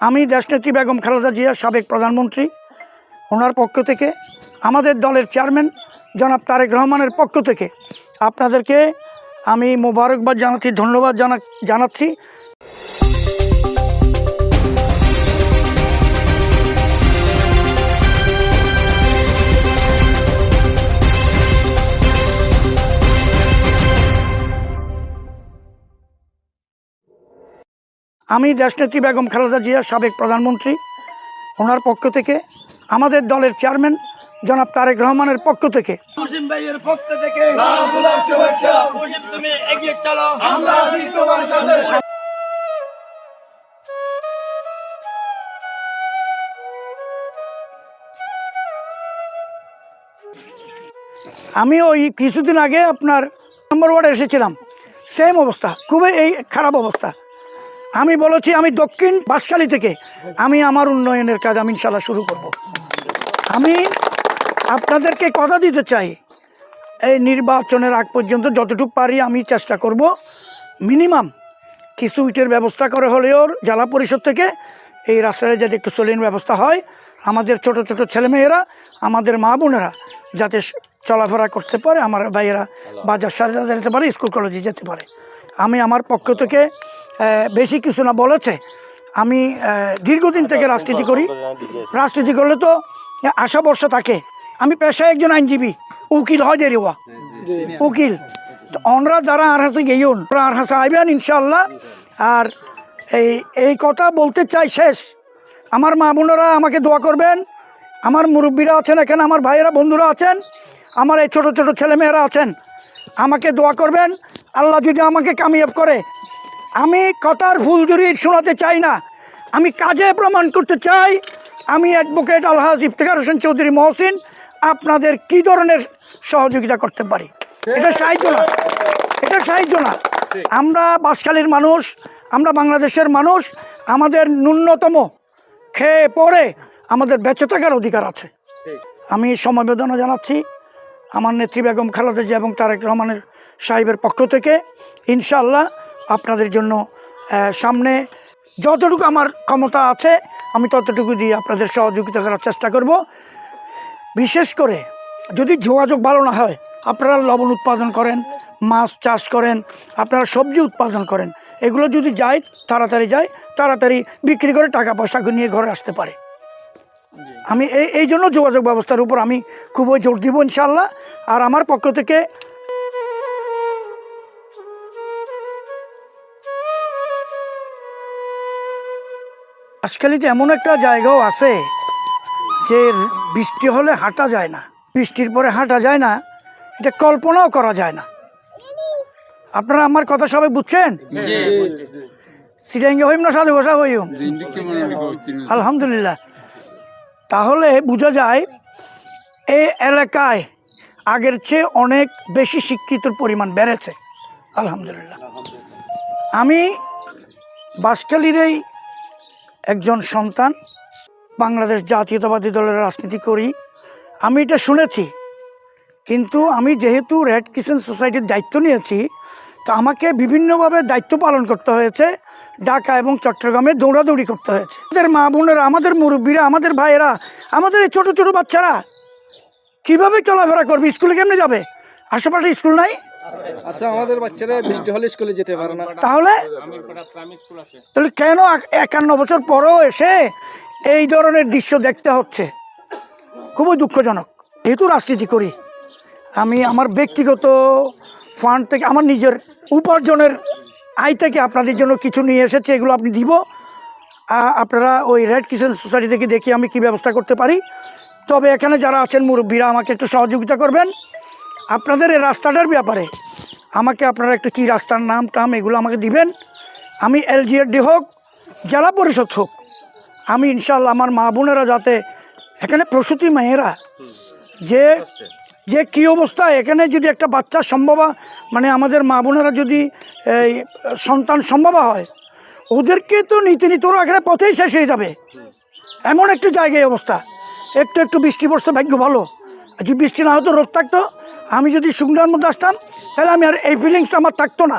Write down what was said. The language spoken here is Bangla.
আমি দেশনেত্রী বেগম খালেদা জিয়া সাবেক প্রধানমন্ত্রী, ওনার পক্ষ থেকে, আমাদের দলের চেয়ারম্যান জনাব তারেক রহমানের পক্ষ থেকে আপনাদেরকে আমি মোবারকবাদ জানাচ্ছি, ধন্যবাদ জানা, জানাচ্ছি। আমি দেশনেত্রী বেগম খালেদা জিয়া সাবেক প্রধানমন্ত্রী ওনার পক্ষ থেকে আমাদের দলের চেয়ারম্যান জনাব তারেক রহমানের পক্ষ থেকে। মুসলিম ভাইয়ের পক্ষ থেকে। মুসলিম তুমি এগিয়ে চলো। আমি ওই কিছুদিন আগে আপনার নম্বর ওয়ার্ডে এসেছিলাম। সেম অবস্থা খুবই এই খারাপ অবস্থা। আমি বলেছি, আমি দক্ষিণ বাঁশখালী থেকে। আমি আমার উন্নয়নের কাজ আমি ইনশাল্লাহ শুরু করব। আমি আপনাদেরকে কথা দিতে চাই, এই নির্বাচনের আগ পর্যন্ত যতটুকু পারি আমি চেষ্টা করব। মিনিমাম কিছু ইটের ব্যবস্থা করে হলেও জেলা পরিষদ থেকে এই রাস্তায় যাতে একটু চলিন ব্যবস্থা হয়, আমাদের ছোট ছোট ছেলেমেয়েরা, আমাদের মা বোনেরা যাতে চলাফেরা করতে পারে, আমার ভাইয়েরা বাজার সাথে যেতে পারে, স্কুল কলেজে যেতে পারে। আমি আমার পক্ষ থেকে বেশি কিছু না বলেছে। আমি দীর্ঘদিন থেকে রাজনীতি করি। রাজনীতি করলে তো আশা বর্ষা থাকে। আমি পেশায় একজন আইনজীবী। উকিল হয় দেরি হওয়া উকিল। তো অনরা যারা আর হাসে গেইন ওরা আর হাসে আইবেন ইনশাল্লাহ আর এই এই কথা বলতে চাই শেষ। আমার মা বোনেরা আমাকে দোয়া করবেন। আমার মুরব্বীরা আছেন এখানে আমার ভাইয়েরা বন্ধুরা আছেন। আমার এই ছোটো ছোটো ছেলেমেয়েরা আছেন। আমাকে দোয়া করবেন। আল্লাহ যদি আমাকে কামিয়াব করে আমি কথার ফুলজুরি শোনাতে চাই না। আমি কাজে প্রমাণ করতে চাই। আমি অ্যাডভোকেট আলহাজ ইফতেখার হোসেন চৌধুরী মহসিন। আপনাদের কি ধরনের সহযোগিতা করতে পারি? এটা সাহায্য না। এটা সাহায্য না। আমরা বাসখালীর মানুষ আমরা বাংলাদেশের মানুষ। আমাদের ন্যূনতম খেয়ে পড়ে আমাদের বেঁচে থাকার অধিকার আছে। আমি সমবেদনা জানাচ্ছি আমার নেত্রী বেগম খালেদা জিয়া এবং তারেক রহমানের সাহেবের পক্ষ থেকে। ইনশাল্লাহ আপনাদের জন্য সামনে যতটুকু আমার ক্ষমতা আছে, আমি ততটুকু দিয়ে আপনাদের সহযোগিতা করার চেষ্টা করব। বিশেষ করে যদি যোগাযোগ ভালো না হয়, আপনারা লবণ উৎপাদন করেন, মাছ চাষ করেন, আপনারা সবজি উৎপাদন করেন, এগুলো যদি যায়, তাড়াতাড়ি যায়, তাড়াতাড়ি বিক্রি করে টাকা পয়সা নিয়ে ঘরে আসতে পারে। আমি এই এই জন্য যোগাযোগ ব্যবস্থার উপর আমি খুবই জোর দিব ইনশাল্লাহ আর আমার পক্ষ থেকে আজকালিতে এমন একটা জায়গাও আছে যে বৃষ্টি হলে হাঁটা যায় না বৃষ্টির পরে হাঁটা যায় না এটা কল্পনাও করা যায় না। আপনারা আমার কথা সবাই বুঝছেন? সিরিয়াঙ্গে হইম না সাধু ভাষা হইম? আলহামদুলিল্লাহ। তাহলে বোঝা যায় এই এলাকায় আগের চেয়ে অনেক বেশি শিক্ষিতর পরিমাণ বেড়েছে। আলহামদুলিল্লাহ। আমি বাসকালিরই একজন সন্তান, বাংলাদেশ জাতীয়তাবাদী দলের রাজনীতি করি। আমি এটা শুনেছি, কিন্তু আমি যেহেতু রেড কিচেন সোসাইটির দায়িত্ব নিয়েছি, তা আমাকে বিভিন্নভাবে দায়িত্ব পালন করতে হয়েছে। ঢাকা এবং চট্টগ্রামে দৌড়াদৌড়ি করতে হয়েছে। আমাদের মা বোনেরা, আমাদের মুরব্বীরা, আমাদের ভাইয়েরা, আমাদের এই ছোটো ছোটো বাচ্চারা কীভাবে চলাফেরা করবে? স্কুলে কেমনে যাবে? আশেপাশে স্কুল নাই? আচ্ছা আমাদের বাচ্চারা বৃষ্টি হলে স্কুলে যেতে পারে না। তাহলে? তাহলে কেন এক- একান্ন বছর পরেও এসে এই ধরনের দৃশ্য দেখতে হচ্ছে? খুবই দুঃখজনক। যেহেতু রাজনীতি করি আমি আমার ব্যক্তিগত ফান্ড থেকে আমার নিজের উপার্জনের আয় থেকে আপনাদের জন্য কিছু নিয়ে এসেছে এগুলো আপনি দিব। আপনারা ওই রেড কিচেন সোসাইটি থেকে দেখি আমি কি ব্যবস্থা করতে পারি। তবে এখানে যারা আছেন মুরব্বীরা আমাকে একটু সহযোগিতা করবেন। আপনাদের এই রাস্তাটার ব্যাপারে। আমাকে আপনারা একটু কী রাস্তার নাম টাম এগুলো আমাকে দিবেন। আমি এল এলজিআরডি হোক, জেলা পরিষদ হোক, আমি ইনশাল্লাহ আমার মা বোনেরা যাতে এখানে প্রসূতি মেয়েরা যে যে কী অবস্থা, এখানে যদি একটা বাচ্চা সম্ভব মানে আমাদের মা বোনেরা যদি এই সন্তান সম্ভব হয়, ওদেরকে তো নীতি নীতি ওরা এখানে পথেই শেষ হয়ে যাবে। এমন একটা জায়গায় অবস্থা। একটু একটু বৃষ্টি পড়ছে, ভাগ্য ভালো। যদি বৃষ্টি না হতো রোদ থাকতো আমি যদি শুকনার মধ্যে আসতাম তাহলে আমি আর এই ফিলিংসটা আমার থাকতো না।